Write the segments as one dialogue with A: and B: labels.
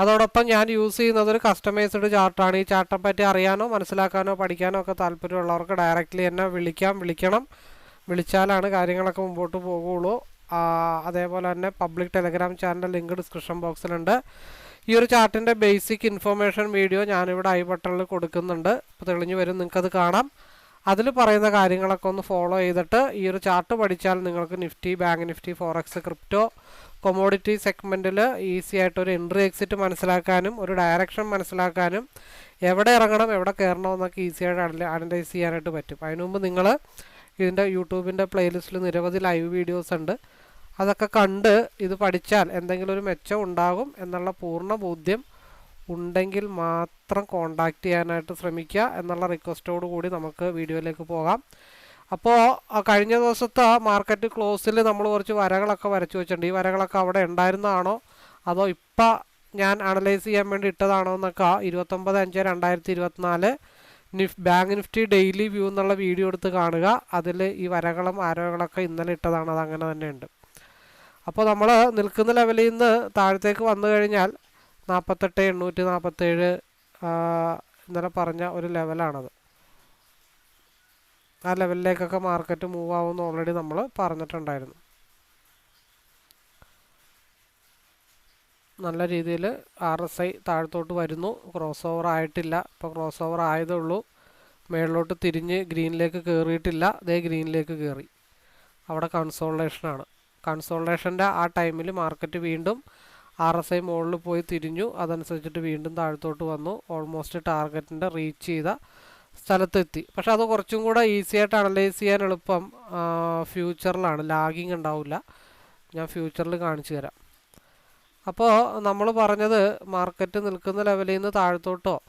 A: അതോടൊപ്പം ഞാൻ യൂസ് ചെയ്യുന്നത് ഒരു കസ്റ്റമൈസ്ഡ് ചാർട്ടാണ്. ഈ ചാർട്ടെ പറ്റി അറിയാനോ മനസ്സിലാക്കാനോ പഠിക്കാനോ ഒക്കെ താല്പര്യമുള്ളവർക്ക് ഡയറക്റ്റ്ലി എന്നെ വിളിക്കാം. വിളിക്കണം. വിളിച്ചാലാണ് കാര്യങ്ങളൊക്കെ മുമ്പോട്ട് പോകുള്ളൂ ആ, അതേപോലെ തന്നെ public Telegram channel link description ബോക്സിലുണ്ട് ഈ ഒരു ചാർട്ടിന്റെ ബേസിക് ഇൻഫർമേഷൻ വീഡിയോ ഞാനിവിടെ ഐ ബട്ടണിൽ കൊടുക്കുന്നുണ്ട്. അപ്പോൾ തെളിഞ്ഞു വരും. നിങ്ങൾക്കത് കാണാം. അതിൽ പറയുന്ന കാര്യങ്ങളൊക്കെ ഒന്ന് ഫോളോ ചെയ്തിട്ട് ഈ ഒരു ചാർട്ട് പഠിച്ചാൽ നിങ്ങൾക്ക് Nifty bank Nifty forex crypto commodity സെഗ്മെന്റിൽ ഈസി ആയിട്ട് ഒരു എൻട്രി എക്സിറ്റ് മനസ്സിലാക്കാനും ഒരു ഡയറക്ഷൻ മനസ്സിലാക്കാനും എവിടെ ഇറങ്ങണം എവിടെ കയറണം എന്നൊക്കെ ഈസി ആയിട്ട് അനലൈസ് ചെയ്യാനായിട്ട് പറ്റും. അതിനു മുമ്പ് നിങ്ങൾ ഇതിന്റെ യൂട്യൂബിന്റെ പ്ലേലിസ്റ്റിൽ നിരവധി ലൈവ് വീഡിയോസ് ഉണ്ട്. അതൊക്കെ കണ്ട് ഇത് പഠിച്ചാൽ എന്തെങ്കിലും ഒരു മെച്ചം ഉണ്ടാകും എന്നുള്ള പൂർണ ബോധ്യം ഉണ്ടെങ്കിൽ മാത്രം കോണ്ടാക്ട് ചെയ്യാനായിട്ട് ശ്രമിക്കുക എന്നുള്ള റിക്വസ്റ്റോട് കൂടി നമുക്ക് വീഡിയോയിലേക്ക് പോകാം. അപ്പോൾ കഴിഞ്ഞ ദിവസത്തെ മാർക്കറ്റ് ക്ലോസിൽ നമ്മൾ കുറച്ച് വരകളൊക്കെ വരച്ചു വെച്ചിട്ടുണ്ട്. ഈ വരകളൊക്കെ അവിടെ ഉണ്ടായിരുന്നതാണോ? അതോ ഇപ്പം ഞാൻ അനലൈസ് ചെയ്യാൻ വേണ്ടി ഇട്ടതാണോ എന്നൊക്കെ ഇരുപത്തൊമ്പത് അഞ്ച് രണ്ടായിരത്തി ഇരുപത്തിനാല് Nifty bank Nifty daily view എന്നുള്ള വീഡിയോ എടുത്ത് കാണുക. അതിൽ ഈ വരകളും ആരോകളൊക്കെ ഇന്നലെ ഇട്ടതാണ്. അത് അങ്ങനെ തന്നെയുണ്ട്. അപ്പോൾ നമ്മൾ നിൽക്കുന്ന ലെവലിൽ നിന്ന് താഴത്തേക്ക് വന്നു കഴിഞ്ഞാൽ നാൽപ്പത്തെട്ട് എണ്ണൂറ്റി നാൽപ്പത്തേഴ് ഇന്നലെ പറഞ്ഞ ഒരു ലെവലാണത്. ആ ലെവലിലേക്കൊക്കെ മാർക്കറ്റ് മൂവ് ആവുമെന്ന് ഓൾറെഡി നമ്മൾ പറഞ്ഞിട്ടുണ്ടായിരുന്നു. നല്ല രീതിയിൽ ആർ എസ് ഐ താഴത്തോട്ട് വരുന്നു. ക്രോസ് ഓവർ ആയിട്ടില്ല. ഇപ്പോൾ ക്രോസ് ഓവർ ആയതേ ഉള്ളൂ മേളിലോട്ട് തിരിഞ്ഞ് ഗ്രീനിലേക്ക് കയറിയിട്ടില്ല അതേ ഗ്രീനിലേക്ക് കയറി അവിടെ കൺസോൾട്ടേഷനാണ് കൺസോൾട്ടേഷന്റെ ആ ടൈമിൽ മാർക്കറ്റ് വീണ്ടും ആർ എസ് ഐ മുകളിൽ പോയി തിരിഞ്ഞു. അതനുസരിച്ചിട്ട് വീണ്ടും താഴത്തോട്ട് വന്നു. ഓൾമോസ്റ്റ് ടാർഗറ്റിന്റെ റീച്ച് ചെയ്ത സ്ഥലത്തെത്തി. പക്ഷെ അത് കുറച്ചും കൂടെ ഈസി ആയിട്ട് അനലൈസ് ചെയ്യാൻ എളുപ്പം. ഫ്യൂച്ചറിലാണ് ലാഗിങ് ഉണ്ടാവില്ല. ഞാൻ ഫ്യൂച്ചറിൽ കാണിച്ചു തരാം. അപ്പോൾ നമ്മൾ പറഞ്ഞത് മാർക്കറ്റ് നിൽക്കുന്ന ലെവലിൽ നിന്ന് താഴത്തോട്ടോ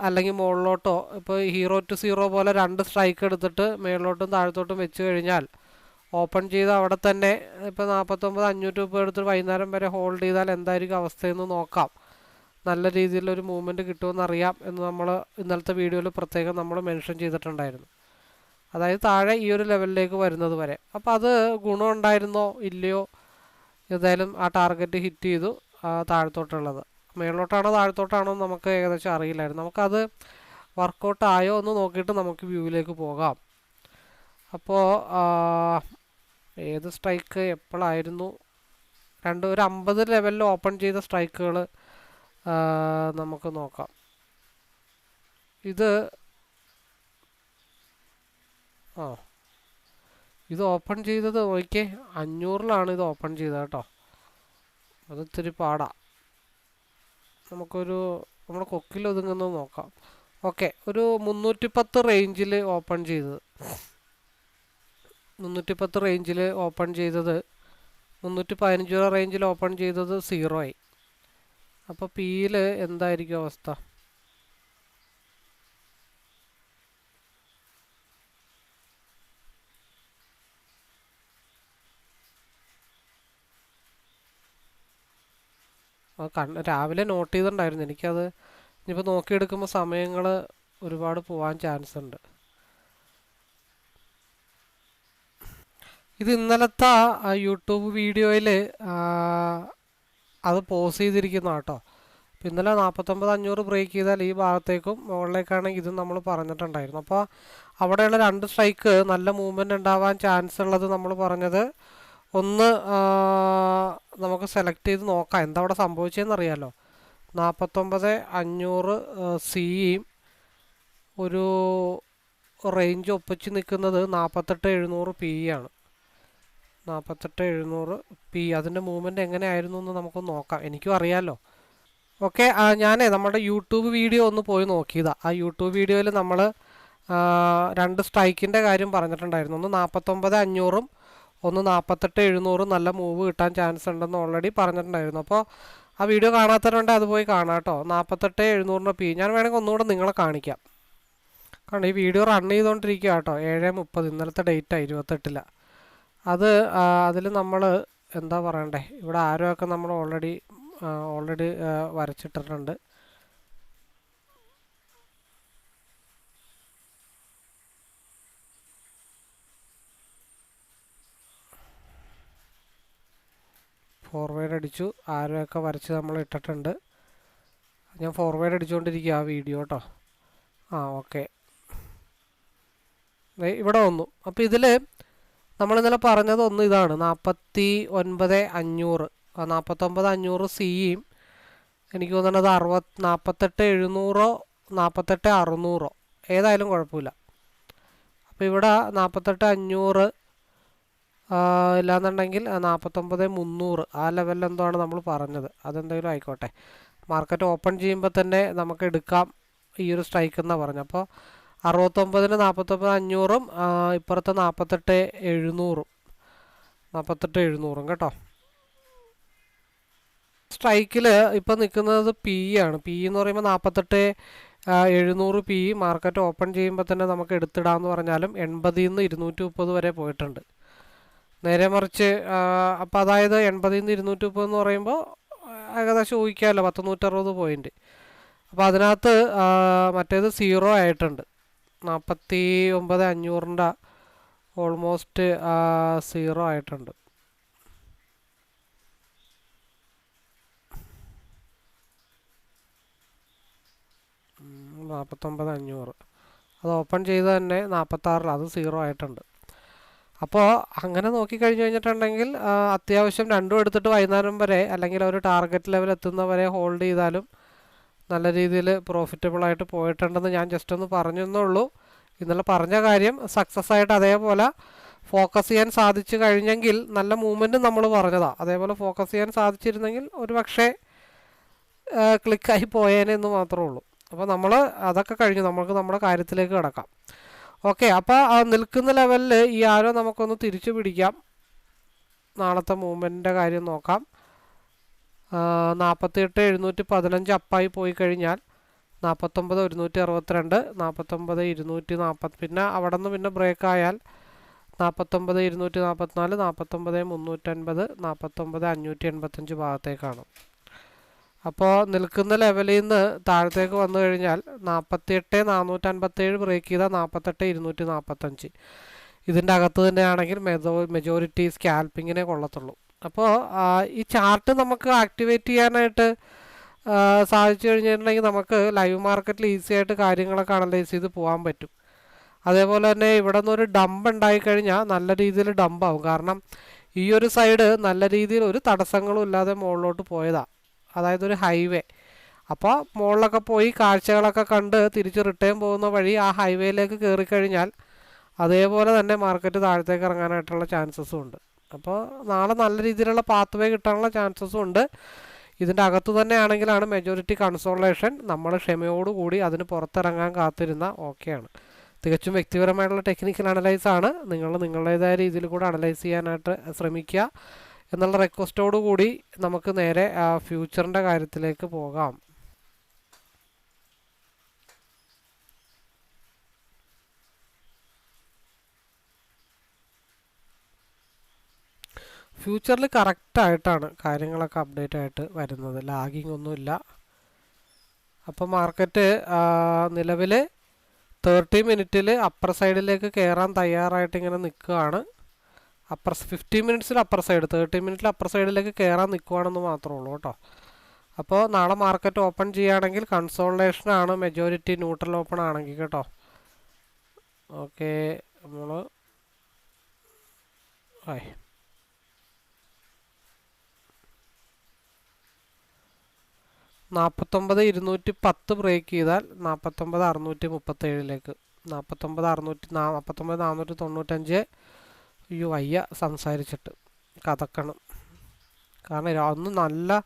A: അല്ലെങ്കിൽ മുകളിലോട്ടോ ഇപ്പോൾ ഹീറോ ടു സീറോ പോലെ രണ്ട് സ്ട്രൈക്ക് എടുത്തിട്ട് മേളിലോട്ടും താഴത്തോട്ടും വെച്ച് കഴിഞ്ഞാൽ ഓപ്പൺ ചെയ്ത് അവിടെ തന്നെ ഇപ്പോൾ നാൽപ്പത്തൊമ്പത് അഞ്ഞൂറ് രൂപ എടുത്ത് വൈകുന്നേരം വരെ ഹോൾഡ് ചെയ്താൽ എന്തായിരിക്കും അവസ്ഥയെന്ന് നോക്കാം. നല്ല രീതിയിലൊരു മൂവ്മെന്റ് കിട്ടുമെന്ന് അറിയാം എന്ന് നമ്മൾ ഇന്നലത്തെ വീഡിയോയിൽ പ്രത്യേകം നമ്മൾ മെൻഷൻ ചെയ്തിട്ടുണ്ടായിരുന്നു. അതായത് താഴെ ഈ ഒരു ലെവലിലേക്ക് വരുന്നത് വരെ. അപ്പോൾ അത് ഗുണമുണ്ടായിരുന്നോ ഇല്ലയോ? ഏതായാലും ആ ടാർഗറ്റ് ഹിറ്റ് ചെയ്തു താഴത്തോട്ടുള്ളത്. മേളോട്ടാണോ താഴത്തോട്ടാണോ നമുക്ക് ഏകദേശം അറിയില്ലായിരുന്നു. നമുക്കത് വർക്കൗട്ട് ആയോ എന്ന് നോക്കിയിട്ട് നമുക്ക് വ്യൂവിലേക്ക് പോകാം. അപ്പോൾ ഏത് സ്ട്രൈക്ക് എപ്പോഴായിരുന്നു രണ്ട് ഒരു അമ്പത് ലെവലിൽ ഓപ്പൺ ചെയ്ത സ്ട്രൈക്കുകൾ നമുക്ക് നോക്കാം. ഇത് ആ ഇത് ഓപ്പൺ ചെയ്തത് നോക്കിയേ അഞ്ഞൂറിലാണ് ഇത് ഓപ്പൺ ചെയ്തത് കേട്ടോ. അത് ഇത്തിരി പാടാ. നമുക്കൊരു നമ്മുടെ കൊക്കിൽ ഒതുങ്ങുന്നത് നോക്കാം. ഓക്കെ ഒരു മുന്നൂറ്റി പത്ത് റേഞ്ചിൽ ഓപ്പൺ ചെയ്തത്. മുന്നൂറ്റി പത്ത് റേഞ്ചിൽ ഓപ്പൺ ചെയ്തത് മുന്നൂറ്റി പതിനഞ്ച് രൂപ റേഞ്ചിൽ ഓപ്പൺ ചെയ്തത് സീറോ ആയി അപ്പോൾ പിയിൽ എന്തായിരിക്കും അവസ്ഥ? കണ് രാവിലെ നോട്ട് ചെയ്തിട്ടുണ്ടായിരുന്നു. എനിക്കത് ഇനിയിപ്പോൾ നോക്കിയെടുക്കുമ്പോൾ സമയങ്ങൾ ഒരുപാട് പോകാൻ ചാൻസ് ഉണ്ട് ഇത് ഇന്നലത്തെ യൂട്യൂബ് വീഡിയോയിൽ അത് പോസ് ചെയ്തിരിക്കുന്ന കേട്ടോ. അപ്പം ഇന്നലെ നാൽപ്പത്തൊമ്പത് അഞ്ഞൂറ് ബ്രേക്ക് ചെയ്താൽ ഈ ഭാഗത്തേക്കും മുകളിലേക്കാണെങ്കിൽ ഇതും നമ്മൾ പറഞ്ഞിട്ടുണ്ടായിരുന്നു അപ്പോൾ അവിടെയുള്ള രണ്ട് സ്ട്രൈക്ക് നല്ല മൂവ്മെന്റ് ഉണ്ടാവാൻ ചാൻസ് ഉള്ളത് നമ്മൾ പറഞ്ഞത് ഒന്ന് നമുക്ക് സെലക്ട് ചെയ്ത് നോക്കാം. എന്താ അവിടെ സംഭവിച്ചതെന്ന് അറിയാലോ. നാൽപ്പത്തൊമ്പത് അഞ്ഞൂറ് സിയും ഒരു റേഞ്ച് ഒപ്പിച്ച് നിൽക്കുന്നത് നാൽപ്പത്തെട്ട് എഴുന്നൂറ് പി ആണ് നാൽപ്പത്തെട്ട് എഴുന്നൂറ്. പി അതിന്റെ മൂവ്മെന്റ് എങ്ങനെയായിരുന്നു എന്ന് നമുക്ക് നോക്കാം. എനിക്കും അറിയാമല്ലോ ഓക്കെ ഞാനേ നമ്മുടെ യൂട്യൂബ് വീഡിയോ ഒന്ന് പോയി നോക്കിയതാണ് ആ യൂട്യൂബ് വീഡിയോയിൽ നമ്മൾ രണ്ട് സ്ട്രൈക്കിന്റെ കാര്യം പറഞ്ഞിട്ടുണ്ടായിരുന്നു. ഒന്ന് നാൽപ്പത്തൊമ്പത് അഞ്ഞൂറും ഒന്ന് നാൽപ്പത്തെട്ട് എഴുന്നൂറും നല്ല മൂവ് കിട്ടാൻ ചാൻസ് ഉണ്ടെന്ന് ഓൾറെഡി പറഞ്ഞിട്ടുണ്ടായിരുന്നു. അപ്പോൾ ആ വീഡിയോ കാണാത്തവരുണ്ട് അത് പോയി കാണാം കേട്ടോ. നാൽപ്പത്തെട്ട് എഴുന്നൂറിന്റെ പി. ഞാൻ വേണമെങ്കിൽ ഒന്നുകൂടെ നിങ്ങളെ കാണിക്കാം. കാരണം ഈ വീഡിയോ റൺ ചെയ്തുകൊണ്ടിരിക്കുക കേട്ടോ. ഏഴ് മുപ്പത് ഇന്നലത്തെ ഡേറ്റാണ് ഇരുപത്തെട്ടില. അത് അതിൽ നമ്മൾ എന്താ പറയണ്ടേ? ഇവിടെ ആരോയൊക്കെ നമ്മൾ ഓൾറെഡി ഓൾറെഡി വരച്ചിട്ടിട്ടുണ്ട്. ഫോർവേഡ് അടിച്ചു. ആരോയൊക്കെ വരച്ച് നമ്മൾ ഇട്ടിട്ടുണ്ട്. ഞാൻ ഫോർവേഡ് അടിച്ചുകൊണ്ടിരിക്കുക ആ വീഡിയോ കേട്ടോ ആ ഓക്കെ ഇവിടെ വന്നു. അപ്പോൾ ഇതിൽ നമ്മൾ ഇന്നലെ പറഞ്ഞത് ഒന്ന് ഇതാണ്. നാൽപ്പത്തി ഒൻപത് അഞ്ഞൂറ് നാൽപ്പത്തൊമ്പത് അഞ്ഞൂറ് സിയും എനിക്ക് തോന്നുന്നത് അറുപത് നാൽപ്പത്തെട്ട് എഴുന്നൂറോ നാൽപ്പത്തെട്ട് അറുന്നൂറോ. ഏതായാലും കുഴപ്പമില്ല. അപ്പോൾ ഇവിടെ നാൽപ്പത്തെട്ട് അഞ്ഞൂറ് ഇല്ലാന്നുണ്ടെങ്കിൽ നാൽപ്പത്തൊമ്പത് മുന്നൂറ്. ആ ലെവലിൽ എന്താണ് നമ്മൾ പറഞ്ഞത്? അതെന്തെങ്കിലും ആയിക്കോട്ടെ. മാർക്കറ്റ് ഓപ്പൺ ചെയ്യുമ്പോൾ തന്നെ നമുക്ക് എടുക്കാം. ഈ ഒരു സ്ട്രൈക്ക് എന്നാണ് പറഞ്ഞത്. അപ്പോൾ അറുപത്തൊമ്പതിന് നാൽപ്പത്തൊമ്പത് അഞ്ഞൂറും ഇപ്പുറത്ത് നാൽപ്പത്തെട്ട് എഴുന്നൂറും. നാൽപ്പത്തെട്ട് എഴുന്നൂറും കേട്ടോ. സ്ട്രൈക്കിൽ ഇപ്പം നിൽക്കുന്നത് പി ആണ്. പി എന്ന് പറയുമ്പോൾ നാൽപ്പത്തെട്ട് എഴുന്നൂറ് പി മാർക്കറ്റ് ഓപ്പൺ ചെയ്യുമ്പോൾ തന്നെ നമുക്ക് എടുത്തിടാമെന്ന് പറഞ്ഞാലും എൺപതിൽ നിന്ന് ഇരുന്നൂറ്റി മുപ്പത് വരെ പോയിട്ടുണ്ട്. നേരെ മറിച്ച് അപ്പോൾ അതായത് എൺപതിൽ നിന്ന് ഇരുന്നൂറ്റി മുപ്പത് എന്ന് പറയുമ്പോൾ ഏകദേശം ഊഹിക്കാമല്ലോ പത്ത് നൂറ്ററുപത് പോയിന്റ് അപ്പോൾ അതിനകത്ത് മറ്റേത് സീറോ ആയിട്ടുണ്ട്. നാൽപ്പത്തി ഒമ്പത് അഞ്ഞൂറിന്റെ ഓൾമോസ്റ്റ് സീറോ ആയിട്ടുണ്ട്. നാൽപ്പത്തൊമ്പത് അഞ്ഞൂറ്. അത് ഓപ്പൺ ചെയ്ത് തന്നെ നാൽപ്പത്താറിൽ അത് സീറോ ആയിട്ടുണ്ട്. അപ്പോൾ അങ്ങനെ നോക്കിക്കഴിഞ്ഞ് കഴിഞ്ഞിട്ടുണ്ടെങ്കിൽ അത്യാവശ്യം രണ്ടും എടുത്തിട്ട് വൈകുന്നേരം വരെ അല്ലെങ്കിൽ ഒരു ടാർഗറ്റ് ലെവൽ എത്തുന്നവരെ ഹോൾഡ് ചെയ്താലും നല്ല രീതിയിൽ പ്രോഫിറ്റബിൾ ആയിട്ട് പോയിട്ടുണ്ടെന്ന് ഞാൻ ജസ്റ്റ് ഒന്ന് പറഞ്ഞു പറഞ്ഞെന്നുള്ളൂ ഇന്നലെ പറഞ്ഞ കാര്യം സക്സസ് ആയിട്ട് അതേപോലെ ഫോക്കസ് ചെയ്യാൻ സാധിച്ചു കഴിഞ്ഞെങ്കിൽ നല്ല മൂവ്മെന്റ് നമ്മൾ പറഞ്ഞതാണ് അതേപോലെ ഫോക്കസ് ചെയ്യാൻ സാധിച്ചിരുന്നെങ്കിൽ ഒരു പക്ഷേ ക്ലിക്കായി പോയേനെ എന്ന് മാത്രമേ ഉള്ളൂ. അപ്പോൾ നമ്മൾ അതൊക്കെ കഴിഞ്ഞു. നമുക്ക് നമ്മുടെ കാര്യത്തിലേക്ക് കിടക്കാം. ഓക്കെ അപ്പോൾ നിൽക്കുന്ന ലെവലിൽ ഈ ആരോ നമുക്കൊന്ന് തിരിച്ചു പിടിക്കാം. നാളത്തെ മൂവ്മെന്റിന്റെ കാര്യം നോക്കാം. നാൽപ്പത്തിയെട്ട് എഴുന്നൂറ്റി പതിനഞ്ച് അപ്പായി പോയി കഴിഞ്ഞാൽ നാൽപ്പത്തൊമ്പത് ഒരുന്നൂറ്റി അറുപത്തിരണ്ട് നാൽപ്പത്തൊമ്പത് ഇരുന്നൂറ്റി നാൽപ്പത് പിന്നെ അവിടെ നിന്ന് പിന്നെ ബ്രേക്ക് ആയാൽ നാൽപ്പത്തൊമ്പത് ഇരുന്നൂറ്റി നാൽപ്പത്തിനാല് നാൽപ്പത്തൊമ്പത് മുന്നൂറ്റൻപത് നാൽപ്പത്തൊമ്പത് അഞ്ഞൂറ്റി എൺപത്തഞ്ച് ഭാഗത്തേക്കാണ്. അപ്പോൾ നിൽക്കുന്ന ലെവലിൽ നിന്ന് താഴത്തേക്ക് വന്നു കഴിഞ്ഞാൽ നാൽപ്പത്തിയെട്ട് നാനൂറ്റൻപത്തേഴ് ബ്രേക്ക് ചെയ്താൽ നാൽപ്പത്തെട്ട് ഇരുന്നൂറ്റി നാൽപ്പത്തഞ്ച് ഇതിന്റെ അകത്ത് തന്നെയാണെങ്കിൽ മെജോ മെജോറിറ്റി സ്കാൽപ്പിങ്ങിനെ കൊള്ളത്തുള്ളൂ. അപ്പോൾ ഈ ചാർട്ട് നമുക്ക് ആക്ടിവേറ്റ് ചെയ്യാനായിട്ട് സാധിച്ചു കഴിഞ്ഞിട്ടുണ്ടെങ്കിൽ നമുക്ക് ലൈവ് മാർക്കറ്റിൽ ഈസി ആയിട്ട് കാര്യങ്ങളൊക്കെ അനലൈസ് ചെയ്ത് പോകാൻ പറ്റും. അതേപോലെ തന്നെ ഇവിടെ നിന്നൊരു ഡംപ് ഉണ്ടായിക്കഴിഞ്ഞാൽ നല്ല രീതിയിൽ ഡംപ് ആവും. കാരണം ഈ ഒരു സൈഡ് നല്ല രീതിയിൽ ഒരു തടസ്സങ്ങളും ഇല്ലാതെ മുകളിലോട്ട് പോയതാണ് അതായത് ഒരു ഹൈവേ അപ്പോൾ മുകളിലൊക്കെ പോയി കാഴ്ചകളൊക്കെ കണ്ട് തിരിച്ച് റിട്ടേൺ പോകുന്ന വഴി ആ ഹൈവേയിലേക്ക് കയറി കഴിഞ്ഞാൽ അതേപോലെ തന്നെ മാർക്കറ്റ് താഴത്തേക്ക് ഇറങ്ങാനായിട്ടുള്ള ചാൻസസും ഉണ്ട്. അപ്പോൾ നാളെ നല്ല രീതിയിലുള്ള പാത്ത് വേ കിട്ടാനുള്ള ചാൻസസും ഉണ്ട്. ഇതിന്റെ അകത്ത് തന്നെ ആണെങ്കിലാണ് മെജോറിറ്റി കൺസോളേഷൻ നമ്മൾ ക്ഷമയോടുകൂടി അതിന് പുറത്തിറങ്ങാൻ കാത്തിരുന്ന ഓക്കെയാണ് തികച്ചും വ്യക്തിപരമായിട്ടുള്ള ടെക്നിക്കൽ അനലൈസ് ആണ്. നിങ്ങൾ നിങ്ങളുടേതായ രീതിയിൽ കൂടെ അനലൈസ് ചെയ്യാനായിട്ട് ശ്രമിക്കുക. എന്നുള്ള റിക്വസ്റ്റോടു കൂടി നമുക്ക് നേരെ ഫ്യൂച്ചറിന്റെ കാര്യത്തിലേക്ക് പോകാം. ഫ്യൂച്ചറിൽ കറക്റ്റായിട്ടാണ് കാര്യങ്ങളൊക്കെ അപ്ഡേറ്റ് ആയിട്ട് വരുന്നത്. ലാഗിങ് ഒന്നുമില്ല അപ്പോൾ മാർക്കറ്റ് നിലവിൽ തേർട്ടി മിനിറ്റിൽ അപ്പർ സൈഡിലേക്ക് കയറാൻ തയ്യാറായിട്ട് ഇങ്ങനെ നിൽക്കുകയാണ്. അപ്പർ ഫിഫ്റ്റീൻ മിനിറ്റ്സിൽ അപ്പർ സൈഡ് തേർട്ടി മിനിറ്റിൽ അപ്പർ സൈഡിലേക്ക് കയറാൻ നിൽക്കുകയാണെന്ന് മാത്രമേ ഉള്ളൂ കേട്ടോ. അപ്പോൾ നാളെ മാർക്കറ്റ് ഓപ്പൺ ചെയ്യുകയാണെങ്കിൽ കൺസോൾട്ടേഷനാണ് മെജോറിറ്റി ന്യൂട്രൽ ഓപ്പൺ ആണെങ്കിൽ കേട്ടോ. ഓക്കെ നമ്മൾ ആയി. നാൽപ്പത്തൊമ്പത് ഇരുന്നൂറ്റി പത്ത് ബ്രേക്ക് ചെയ്താൽ നാൽപ്പത്തൊമ്പത് അറുന്നൂറ്റി മുപ്പത്തേഴിലേക്ക്. നാൽപ്പത്തൊമ്പത് അറുന്നൂറ്റി നാൽപ്പത്തൊമ്പത് നാനൂറ്റി തൊണ്ണൂറ്റഞ്ച്. അയ്യോ വയ്യ സംസാരിച്ചിട്ട്. കഥക്കണം. കാരണം അന്ന് നല്ല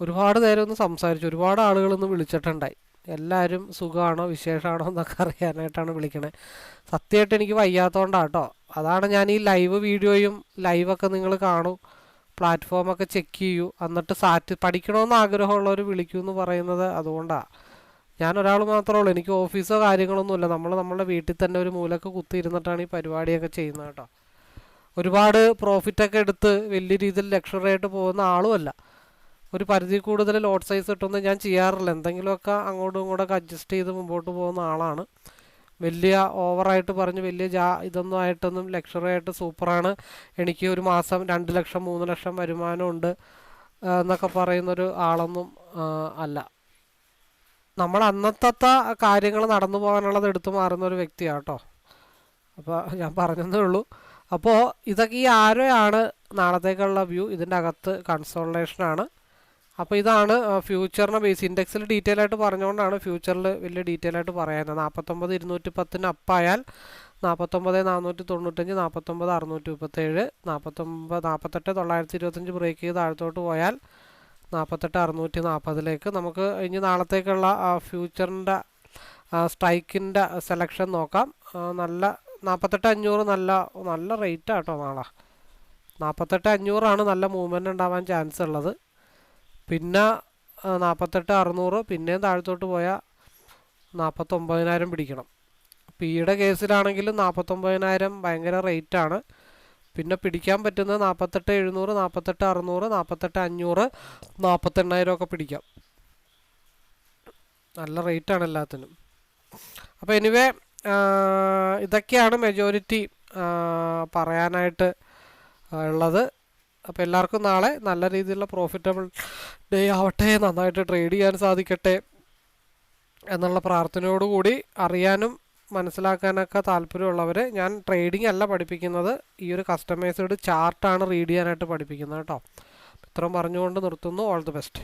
A: ഒരുപാട് നേരം ഒന്ന് സംസാരിച്ചു. ഒരുപാട് ആളുകൾ ഇന്ന് വിളിച്ചിട്ടുണ്ടായി. എല്ലാവരും സുഖമാണോ വിശേഷമാണോ എന്നൊക്കെ അറിയാനായിട്ടാണ് വിളിക്കണേ. സത്യമായിട്ട് എനിക്ക് വയ്യാത്തതുകൊണ്ടാണ് കേട്ടോ അതാണ് ഞാൻ ഈ ലൈവ് വീഡിയോയും ലൈവൊക്കെ നിങ്ങൾ കാണൂ. പ്ലാറ്റ്ഫോമൊക്കെ ചെക്ക് ചെയ്യൂ. എന്നിട്ട് സാറ്റ് പഠിക്കണമെന്ന് ആഗ്രഹമുള്ളവർ വിളിക്കൂ എന്ന് പറയുന്നത് അതുകൊണ്ടാണ് ഞാൻ ഒരാൾ മാത്രമേ ഉള്ളൂ. എനിക്ക് ഓഫീസോ കാര്യങ്ങളൊന്നുമില്ല നമ്മൾ നമ്മുടെ വീട്ടിൽ തന്നെ ഒരു മൂലക്ക് കുത്തിയിരുന്നിട്ടാണ് ഈ പരിപാടിയൊക്കെ ചെയ്യുന്നത് കേട്ടോ. ഒരുപാട് പ്രോഫിറ്റൊക്കെ എടുത്ത് വലിയ രീതിയിൽ ലക്ഷറി ആയിട്ട് പോകുന്ന ആളുമല്ല ഒരു പരിധി കൂടുതൽ ലോട്ട് സൈസ് കിട്ടുമെന്ന് ഞാൻ ചെയ്യാറില്ല. എന്തെങ്കിലുമൊക്കെ അങ്ങോട്ടും ഇങ്ങോട്ടൊക്കെ അഡ്ജസ്റ്റ് ചെയ്ത് മുമ്പോട്ട് പോകുന്ന ആളാണ്. വലിയ ഓവറായിട്ട് പറഞ്ഞ് വലിയ ജാ ഇതൊന്നും ആയിട്ടൊന്നും ലക്ഷറി ആയിട്ട് സൂപ്പറാണ്. എനിക്ക് ഒരു മാസം രണ്ട് ലക്ഷം മൂന്ന് ലക്ഷം വരുമാനമുണ്ട് എന്നൊക്കെ പറയുന്നൊരു ആളൊന്നും അല്ല. നമ്മൾ അന്നത്തെ കാര്യങ്ങൾ നടന്നു പോകാനുള്ളത് എടുത്തു മാറുന്ന ഒരു വ്യക്തിയാണ് കേട്ടോ. അപ്പോൾ ഞാൻ പറഞ്ഞതേ ഉള്ളൂ. അപ്പോൾ ഇതൊക്കെ ഈ ആരോയാണ് നാളത്തേക്കുള്ള വ്യൂ? ഇതിന്റെ അകത്ത് കൺസോളേഷനാണ് അപ്പോൾ ഇതാണ് ഫ്യൂച്ചറിനെ ബേസ് ഇൻഡെക്സിൽ ഡീറ്റെയിൽ ആയിട്ട് പറഞ്ഞുകൊണ്ടാണ് ഫ്യൂച്ചറിൽ വലിയ ഡീറ്റെയിൽ ആയിട്ട് പറയുന്നത് നാൽപ്പത്തൊമ്പത് ഇരുന്നൂറ്റി പത്തിന് അപ്പായാൽ നാൽപ്പത്തൊമ്പത് നാനൂറ്റി തൊണ്ണൂറ്റഞ്ച് നാൽപ്പത്തൊമ്പത് അറുന്നൂറ്റി മുപ്പത്തേഴ് നാൽപ്പത്തൊമ്പത് നാൽപ്പത്തെട്ട് തൊള്ളായിരത്തി ഇരുപത്തഞ്ച് ബ്രേക്ക് ചെയ്ത് താഴത്തോട്ട് പോയാൽ നാൽപ്പത്തെട്ട് അറുന്നൂറ്റി നാൽപ്പതിലേക്ക് നമുക്ക് ഇനി നാളത്തേക്കുള്ള ഫ്യൂച്ചറിന്റെ സ്ട്രൈക്കിന്റെ സെലക്ഷൻ നോക്കാം. നല്ല നാൽപ്പത്തെട്ട് അഞ്ഞൂറ് നല്ല നല്ല റേറ്റ് ആട്ടോ നാളെ. നാൽപ്പത്തെട്ട് അഞ്ഞൂറാണ് നല്ല മൂവ്മെന്റ് ഉണ്ടാവാൻ ചാൻസ് ഉള്ളത്. പിന്നെ നാൽപ്പത്തെട്ട് അറുന്നൂറ് പിന്നെയും താഴത്തോട്ട് പോയാൽ നാൽപ്പത്തൊമ്പതിനായിരം പിടിക്കണം. പിയുടെ കേസിലാണെങ്കിലും നാൽപ്പത്തൊമ്പതിനായിരം ഭയങ്കര റേറ്റാണ്. പിന്നെ പിടിക്കാൻ പറ്റുന്നത് നാൽപ്പത്തെട്ട് എഴുന്നൂറ് നാൽപ്പത്തെട്ട് അറുന്നൂറ് നാൽപ്പത്തെട്ട് അഞ്ഞൂറ് നാൽപ്പത്തെണ്ണായിരം ഒക്കെ പിടിക്കാം. നല്ല റേറ്റാണ് എല്ലാത്തിനും. അപ്പോൾ എനിവേ ഇതൊക്കെയാണ് മെജോറിറ്റി പറയാനായിട്ട് ഉള്ളത്. അപ്പോൾ എല്ലാവർക്കും നാളെ നല്ല രീതിയിലുള്ള പ്രോഫിറ്റബിൾ ഡേ ആവട്ടെ നന്നായിട്ട് ട്രേഡ് ചെയ്യാൻ സാധിക്കട്ടെ എന്നുള്ള പ്രാർത്ഥനയോടുകൂടി അറിയാനും മനസ്സിലാക്കാനൊക്കെ താല്പര്യമുള്ളവർ ഞാൻ ട്രേഡിംഗ് അല്ല പഠിപ്പിക്കുന്നത് ഈ ഒരു കസ്റ്റമൈസ്ഡ് ചാർട്ടാണ് റീഡ് ചെയ്യാനായിട്ട് പഠിപ്പിക്കുന്നത് കേട്ടോ. ഇത്രയും പറഞ്ഞുകൊണ്ട് നിർത്തുന്നു. All the best